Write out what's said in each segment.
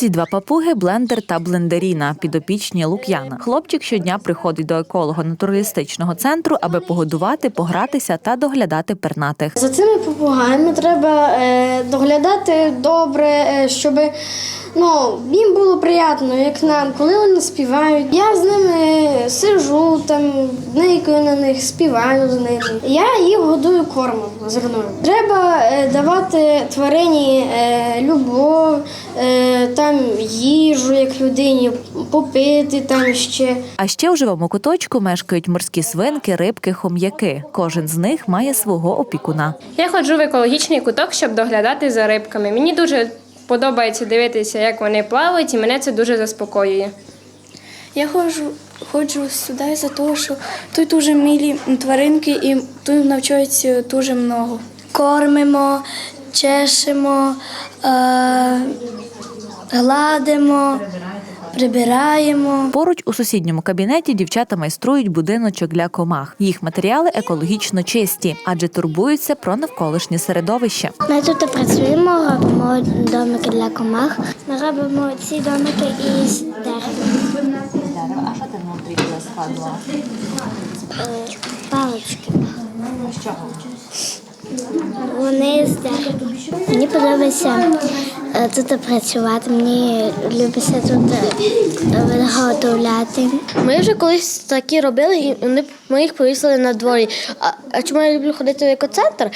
Ці два папуги блендер та блендеріна, підопічні Лук'яна. Хлопчик щодня приходить до еколого-натуралістичного центру, аби погодувати, погратися та доглядати пернатих. За цими попугаями треба е, доглядати добре, е, щоб ну, їм було приємно, як нам, коли вони співають. Я з ними сижу, там, никаю на них, співаю з ними. Я їх годую кормом зерною. Треба е, давати тварині е, любов, е, там їжу, як людині, попити там ще. А ще у живому куточку мешкають морські свинки, рибки, хом'яки. Кожен з них має свого опікуна. Я ходжу в екологічний куток, щоб доглядати за рибками. Мені дуже подобається дивитися, як вони плавають, і мене це дуже заспокоює. Я ходжу, ходжу сюди за того, що тут дуже милі тваринки і тут навчаються дуже много. Кормимо, чешемо, е, гладимо, прибираємо. Поруч у сусідньому кабінеті дівчата майструють будиночок для комах. Їх матеріали екологічно чисті, адже турбуються про навколишнє середовище. Ми тут працюємо, робимо домики для комах. Ми робимо ці домики із дерева. А що ти внутрі складувала? Палички. Вони з дерева. Мені подобається тут працювати. Мені любиться тут е, виготовляти. Ми вже колись такі робили, і ми їх повісили на дворі. А, чому я люблю ходити в екоцентр?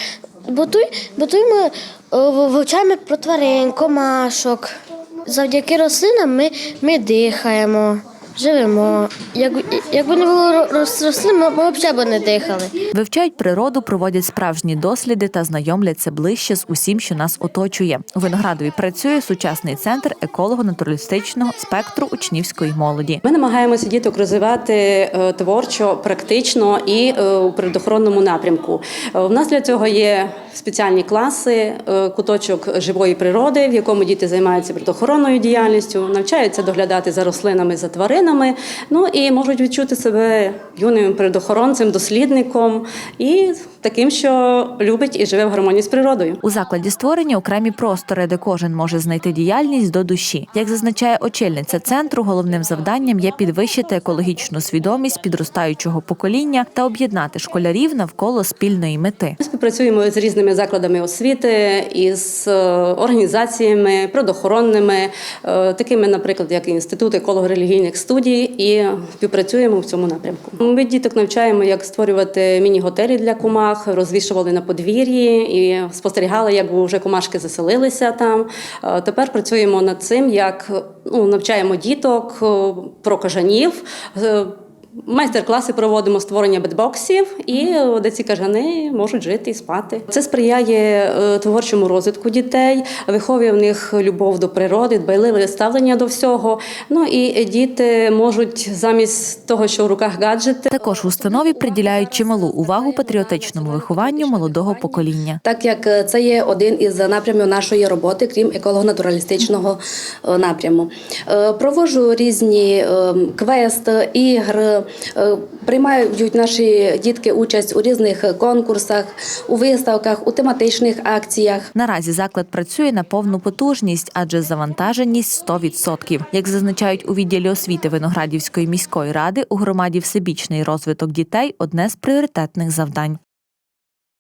Бо тут, бо тут ми о, вивчаємо про тварин, комашок. Завдяки рослинам ми, ми дихаємо, живемо. Як, якби не було ро- рос- рослин, ми, ми взагалі не дихали. Вивчають природу, проводять справжні досліди та знайомляться ближче з усім, що нас оточує. У Виноградові працює сучасний центр еколого-натуралістичного спектру учнівської молоді. Ми намагаємося діток розвивати е, творчо, практично і е, у природоохоронному напрямку. Е, У нас для цього є спеціальні класи, е, куточок живої природи, в якому діти займаються природоохоронною діяльністю, навчаються доглядати за рослинами, за тваринами. Ну і можуть відчути себе юним передохоронцем, дослідником. І таким, що любить і живе в гармонії з природою. У закладі створені окремі простори, де кожен може знайти діяльність до душі. Як зазначає очільниця центру, головним завданням є підвищити екологічну свідомість підростаючого покоління та об'єднати школярів навколо спільної мети. Ми співпрацюємо з різними закладами освіти, із е, організаціями природоохоронними, е, такими, наприклад, як Інститут еколого-релігійних студій, і співпрацюємо в цьому напрямку. Ми діток навчаємо, як створювати міні-готелі для комах, розвішували на подвір'ї і спостерігали, як вже комашки заселилися там. Е, Тепер працюємо над цим, як ну, навчаємо діток е, про кажанів. Майстер-класи проводимо створення бетбоксів, і де ці кажани можуть жити і спати. Це сприяє е, творчому розвитку дітей, виховує в них любов до природи, дбайливе ставлення до всього. Ну і діти можуть замість того, що в руках гаджети, Також в установі приділяють чималу увагу патріотичному вихованню молодого покоління. так як е, це є один із напрямів нашої роботи, крім еколого-натуралістичного е, напряму. Проводжу різні е, квести, ігри. Е, Приймають наші дітки участь у різних конкурсах, у виставках, у тематичних акціях. Наразі заклад працює на повну потужність, адже завантаженість 100%. Як зазначають у відділі освіти Виноградівської міської ради, у громаді всебічний розвиток дітей одне з пріоритетних завдань.